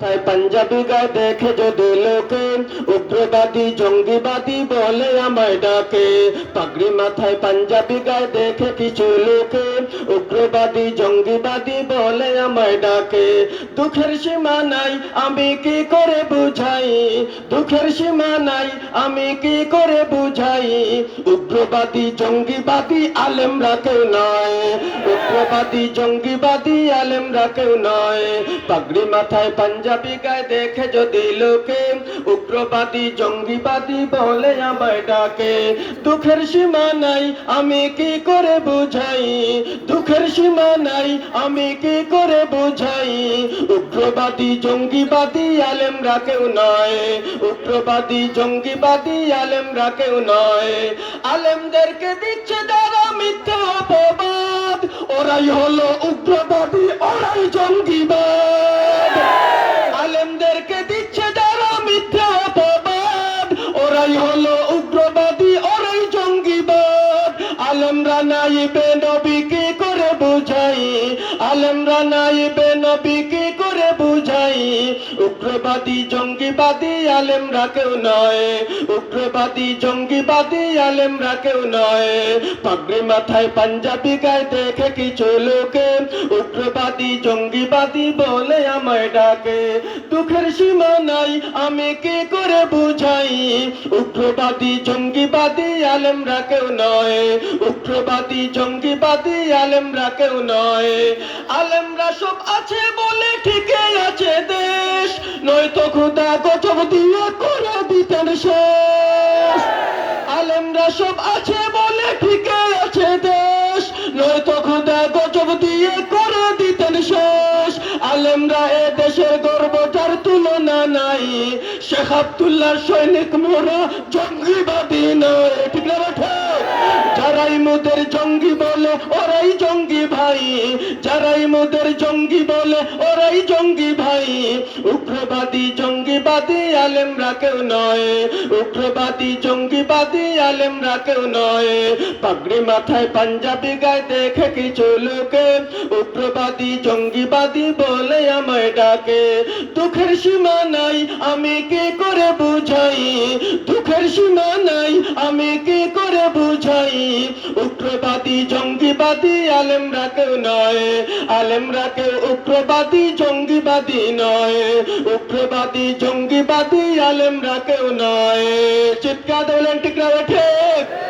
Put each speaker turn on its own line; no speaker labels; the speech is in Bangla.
তাই পাঞ্জাবি গায়ে দেখে যদি লোকে উগ্রবাদী, জঙ্গিবাদী বলে আমায় ডাকে, পাগড়ি মাথায় পাঞ্জাবি গায়ে দেখে কিছু লোকে উগ্রবাদী, জঙ্গিবাদী বলে আমায় ডাকে। দুঃখের সীমা নাই, আমি কি করে বুঝাই? দুঃখের সীমা নাই, আমি কি করে বুঝাই? উগ্রবাদী, জঙ্গিবাদী আলেমরা কেউ নয়। উগ্রবাদী, জঙ্গিবাদী আলেমরা কেউ নয়। পাগড়ি মাথায় পাঞ্জাবি গায়ে দেখে যদি লোকে উগ্রবাদী, জঙ্গিবাদী বলে আমায় ডাকে, দুঃখের সীমা নাই, আমি কি করে বুঝাই? দুঃখের সীমা নাই, আমি কি করে বুঝাই? উগ্রবাদী, জঙ্গিবাদী আলেমরা কেউ নয়, উগ্রবাদী, জঙ্গিবাদী আলেমরা কেউ নয়। আলেমদেরকে দিচ্ছে যারা মিথ্যা অপবাদ, ওরাই হলো উগ্রবাদী, ওরাই জঙ্গিবাদ। ওরাই হলো উগ্রবাদী ওরাই জঙ্গিবাদ। আলেমরা নাইবে নবী কি করে বুঝাই। আলেমরা নাইবে নবী উগ্রবাদী জঙ্গিবাদী আলেমরা কেউ নয়। উগ্রবাদী জঙ্গিবাদী আলেমরা কেউ নয়। পাগড়ি মাথায় পাঞ্জাবি গায়ে দেখে কিছু লোকে উগ্রবাদী জঙ্গিবাদী বলে আমায় ডাকে। দুঃখের সীমা নাই, আমি কি করে বুঝাই? উগ্রবাদী জঙ্গিবাদী আলেমরা কেউ নয়। উগ্রবাদী জঙ্গিবাদী আলেমরা কেউ নয়। আলেমরা সব আছে বলে ঠিকই নয়তো খুদা দিয়ে করে দিতেন শেষ। আলেমরা সব আছে বলে ঠিকই আছে দেশ। নয়তো খুদা গজব দিয়ে করে দিতেন শেষ। আলেমরা এ দেশের গর্ব তুলনা নাই। শেখ সৈনিক মোরা জঙ্গিবাদী নয়। ঠিক না যারাই মোদের জঙ্গি বলে, ওরাই জঙ্গি ভাই। যারাই মোদের জঙ্গি বলে, ওরাই জঙ্গি ভাই। উগ্রবাদী জঙ্গিবাদী আলেমরা কেউ নয়। উগ্রবাদী জঙ্গিবাদী আলেমরা কেউ নয়। পাগড়ি মাথায় পাঞ্জাবি গায়ে দেখে কিছু লোকে উগ্রবাদী জঙ্গিবাদী বলে আমায় ডাকে। দুঃখের সীমা নাই, আমি কি করে বুঝাই? দুঃখের সীমা নাই, আমি কি করে বুঝাই? উগ্রবাদী, জঙ্গিবাদী, আলেমরা কেউ নয়। আলেমরা কেউ উগ্রবাদী, জঙ্গিবাদী নয়। উগ্রবাদী, জঙ্গিবাদী, আলেমরা কেউ নয়। চিৎকার দৌলেন টিকরা ঠিক?